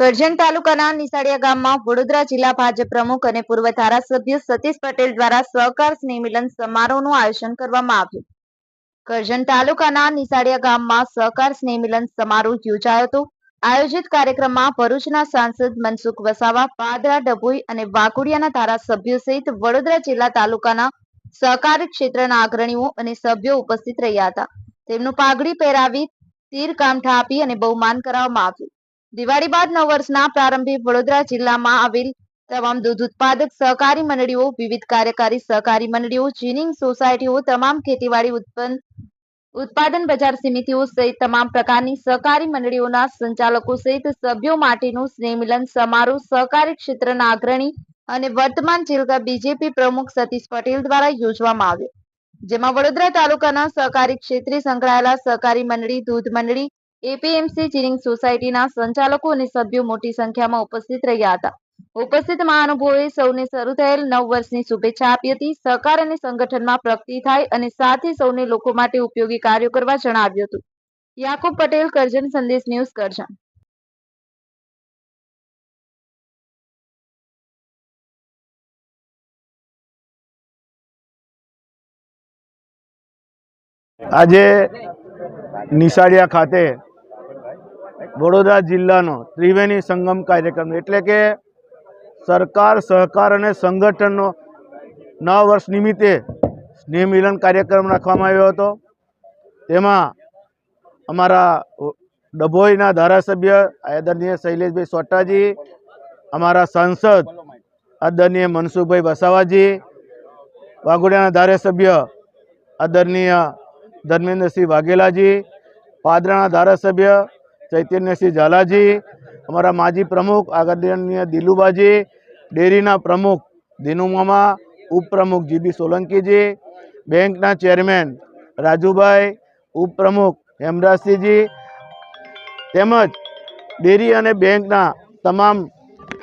કરજણ તાલુકાના નિસાડિયા ગામમાં વડોદરા જિલ્લા ભાજપ પ્રમુખ અને પૂર્વ ધારાસભ્ય સતીશ પટેલ દ્વારા સહકાર સ્નેહમિલન સમારોહનું આયોજન કરવામાં આવ્યું. કરજણ તાલુકાના નિસાડિયા ગામમાં સહકાર સ્નેહમિલન સમારોહ યોજાયો હતો. આયોજિત કાર્યક્રમમાં ભરૂચના સાંસદ મનસુખ વસાવા, પાદરા ડભોઈ અને વાઘોડિયાના ધારાસભ્યો સહિત વડોદરા જિલ્લા તાલુકાના સહકારી ક્ષેત્રના અગ્રણીઓ અને સભ્યો ઉપસ્થિત રહ્યા હતા. તેમનું પાઘડી પહેરાવી તીર કામઠા આપી અને બહુમાન કરાવવામાં આવ્યું. દિવાળી બાદ નવ વર્ષના પ્રારંભે વડોદરા જિલ્લામાં આવેલ તમામ દૂધ ઉત્પાદક સહકારી મંડળીઓ, વિવિધ કાર્યકારી સહકારી મંડળીઓ, જીનિંગ સોસાયટીઓ, તમામ ખેતીવાડી ઉત્પન્ન, ઉત્પાદન બજાર સમિતિઓ સહિત તમામ પ્રકારની સહકારી મંડળીઓના સંચાલકો સહિત સભ્યો માટેનું સ્નેહમિલન સમારોહ સહકારી ક્ષેત્રના અગ્રણી અને વર્તમાન જિલ્લા બીજેપી પ્રમુખ સતીશ પટેલ દ્વારા યોજવામાં આવ્યો. જેમાં વડોદરા તાલુકાના સહકારી ક્ષેત્રે સંકળાયેલા સહકારી મંડળી, દૂધ મંડળી એપીએમસી જીનિંગ સોસાયટીના સંચાલકો અને સભ્યો મોટી સંખ્યામાં ઉપસ્થિત રહ્યા હતા. ઉપસ્થિત મહાનુભાવોએ સૌને શરૂ થયેલ નવ વર્ષની શુભેચ્છા આપી હતી. સહકાર અને સંગઠનમાં પ્રગતિ થાય અને સાથે સૌને લોકો માટે ઉપયોગી કાર્યો કરવા જણાવ્યું હતું. યાકુબ પટેલ, કરજણ સંદેશ ન્યૂઝ, કરજણ. આજે નિશાળિયા ખાતે વડોદરા જિલ્લાનો ત્રિવેણી સંગમ કાર્યક્રમ. એટલે કે સરકાર, સહકાર અને સંગઠનનો નવ વર્ષ નિમિત્તે સ્નેહ કાર્યક્રમ રાખવામાં આવ્યો હતો. તેમાં અમારા ડભોઈના ધારાસભ્ય આદરણીય શૈલેષભાઈ સોટાજી, અમારા સાંસદ આદરણીય મનસુખભાઈ વસાવાજી, વાઘોડિયાના ધારાસભ્ય આદરણીય ધર્મેન્દ્રસિંહ વાઘેલાજી, પાદરાના ધારાસભ્ય ચૈતન્યસિંહ ઝાલાજી, અમારા માજી પ્રમુખ આદરણીય દિલુબાજી, ડેરીના પ્રમુખ દિનુમામા ઉપપ્રમુખ જીબી સોલંકીજી, બેંકના ચેરમેન રાજુભાઈ, ઉપપ્રમુખ હેમરાજસિંહજી તેમજ ડેરી અને બેંકના તમામ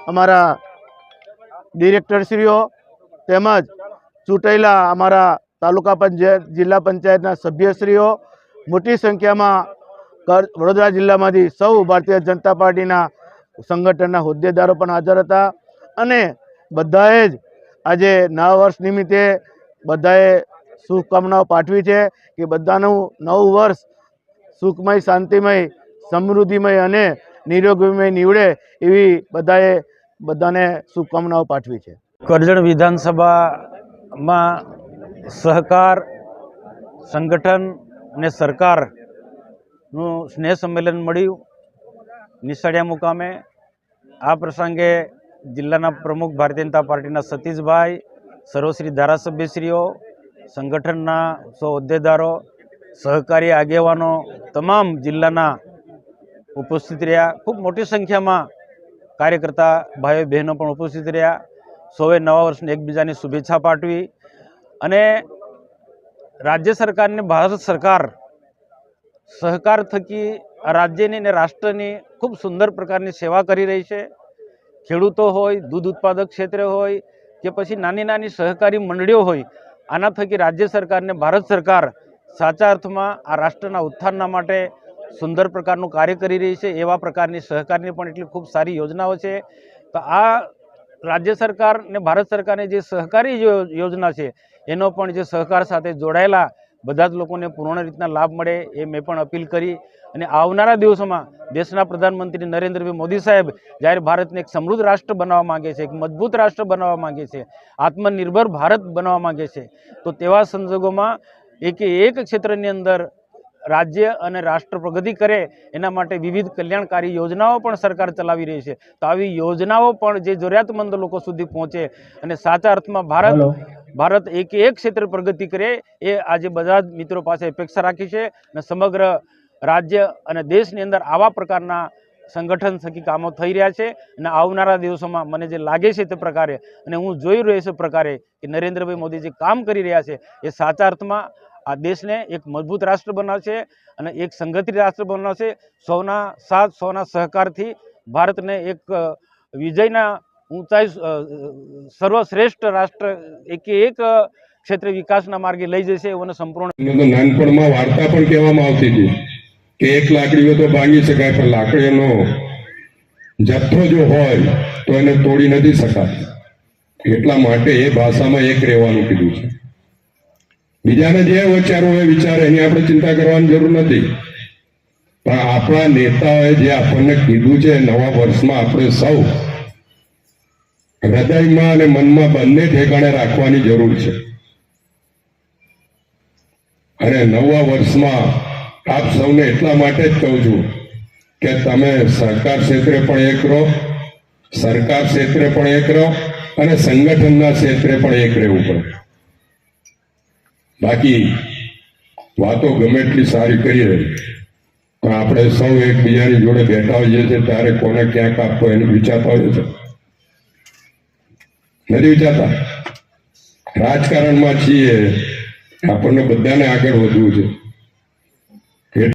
અમારા ડિરેક્ટરશ્રીઓ તેમજ ચૂંટાયેલા અમારા તાલુકા પંચાયત, જિલ્લા પંચાયતના સભ્યશ્રીઓ મોટી સંખ્યામાં વડોદરા જિલ્લામાંથી સૌ ભારતીય જનતા પાર્ટીના સંગઠનના હોદ્દેદારો પણ હાજર હતા અને બધાએ જ આજે નવા વર્ષ નિમિત્તે બધાએ શુભકામનાઓ પાઠવી છે કે બધાનું નવું વર્ષ સુખમય, શાંતિમય, સમૃદ્ધિમય અને નિરોગીમય નીવડે એવી બધાએ બધાને શુભકામનાઓ પાઠવી છે. કરજણ વિધાનસભામાં સહકાર સંગઠન અને સરકારનું સ્નેહ સંમેલન મળ્યું. નિશાળિયા મુકામે આ પ્રસંગે જિલ્લાના પ્રમુખ ભારતીય જનતા પાર્ટીના સતીશભાઈ, સર્વશ્રી ધારાસભ્યશ્રીઓ, સંગઠનના સૌ હોદ્દેદારો, સહકારી આગેવાનો તમામ જિલ્લાના ઉપસ્થિત રહ્યા. ખૂબ મોટી સંખ્યામાં કાર્યકર્તા ભાઈઓ બહેનો પણ ઉપસ્થિત રહ્યા. સૌએ નવા વર્ષની એકબીજાની શુભેચ્છા પાઠવી અને રાજ્ય સરકારને ભારત સરકાર સહકાર થકી રાજ્યની અને રાષ્ટ્રની ખૂબ સુંદર પ્રકારની સેવા કરી રહી છે. ખેડૂતો હોય, દૂધ ઉત્પાદક ક્ષેત્રે હોય કે પછી નાની નાની સહકારી મંડળીઓ હોય, આના થકી રાજ્ય સરકારને ભારત સરકાર સાચા અર્થમાં આ રાષ્ટ્રના ઉત્થાનના માટે સુંદર પ્રકારનું કાર્ય કરી રહી છે. એવા પ્રકારની સહકારની પણ એટલી ખૂબ સારી યોજનાઓ છે. તો આ રાજ્ય સરકાર ને ભારત સરકારની જે સહકારી યોજના છે, એનો પણ જે સહકાર સાથે જોડાયેલા બધા જ લોકોને પૂર્ણ રીતના લાભ મળે એ મેં પણ અપીલ કરી. અને આવનારા દિવસોમાં દેશના પ્રધાનમંત્રી નરેન્દ્રભાઈ મોદી સાહેબ જ્યારે ભારતને એક સમૃદ્ધ રાષ્ટ્ર બનાવવા માગે છે, એક મજબૂત રાષ્ટ્ર બનાવવા માંગે છે, આત્મનિર્ભર ભારત બનાવવા માંગે છે. તો તેવા સંજોગોમાં એક એક ક્ષેત્રની અંદર રાજ્ય અને રાષ્ટ્ર પ્રગતિ કરે એના માટે વિવિધ કલ્યાણકારી યોજનાઓ પણ સરકાર ચલાવી રહી છે. તો આવી યોજનાઓ પણ જે જરૂરિયાતમંદ લોકો સુધી પહોંચે અને સાચા અર્થમાં ભારત ભારત એક એક ક્ષેત્ર પ્રગતિ કરે એ આજે બધા જ મિત્રો પાસે અપેક્ષા રાખી છે અને સમગ્ર રાજ્ય અને દેશની અંદર આવા પ્રકારના સંગઠન થકી કામો થઈ રહ્યા છે અને આવનારા દિવસોમાં મને જે લાગે છે તે પ્રકારે અને હું જોઈ રહ્યો છું પ્રકારે કે નરેન્દ્રભાઈ મોદી જે કામ કરી રહ્યા છે એ સાચા અર્થમાં આ દેશને એક મજબૂત રાષ્ટ્ર બનાવશે અને એક સંગઠિત રાષ્ટ્ર બનાવશે. સૌના સાથ, સૌના સહકારથી ભારતને એક વિજયના ઊંચાઈ સર્વશ્રેષ્ઠ રાષ્ટ્ર એક એક ક્ષેત્રે વિકાસના માર્ગે લઈ જશે એવો સંપૂર્ણ નાનપણમાં વાર્તા પણ કહેવામાં આવતી હતી કે એક લાકડીઓ તો ભાંગી શકાય, પણ લાકડીઓનો જથ્થો જો હોય તો એને તોડી નથી શકાતો. એટલા માટે એ ભાષામાં એક રહેવાનું કીધું છે. બીજાને જે વિચારવું એ વિચારે, એની આપણે ચિંતા કરવાની જરૂર નથી. પણ આપણા નેતાઓએ જે આપણને કીધું છે, નવા વર્ષમાં આપણે સૌ હૃદયમાં અને મનમાં બંને ઠેકાણે રાખવાની જરૂર છે. અને નવા વર્ષમાં આપ સૌને એટલા માટે જ કહું છું કે તમે સરકાર ક્ષેત્રે પણ એક રહો, સરકાર ક્ષેત્રે પણ એક રહો અને સંગઠનના ક્ષેત્રે પણ એક રહેવું પડે. બાકી વાતો ગમે એટલી સારી કરીએ, પણ આપણે સૌ એકબીજાની જોડે બેઠા હોઈએ છીએ, ત્યારે કોને ક્યાંક આપવો એનું વિચારતા હોઈએ છે. નથી વિચારતા. રાજકારણમાં છીએ. આપણને બધાને આગળ વધવું છે.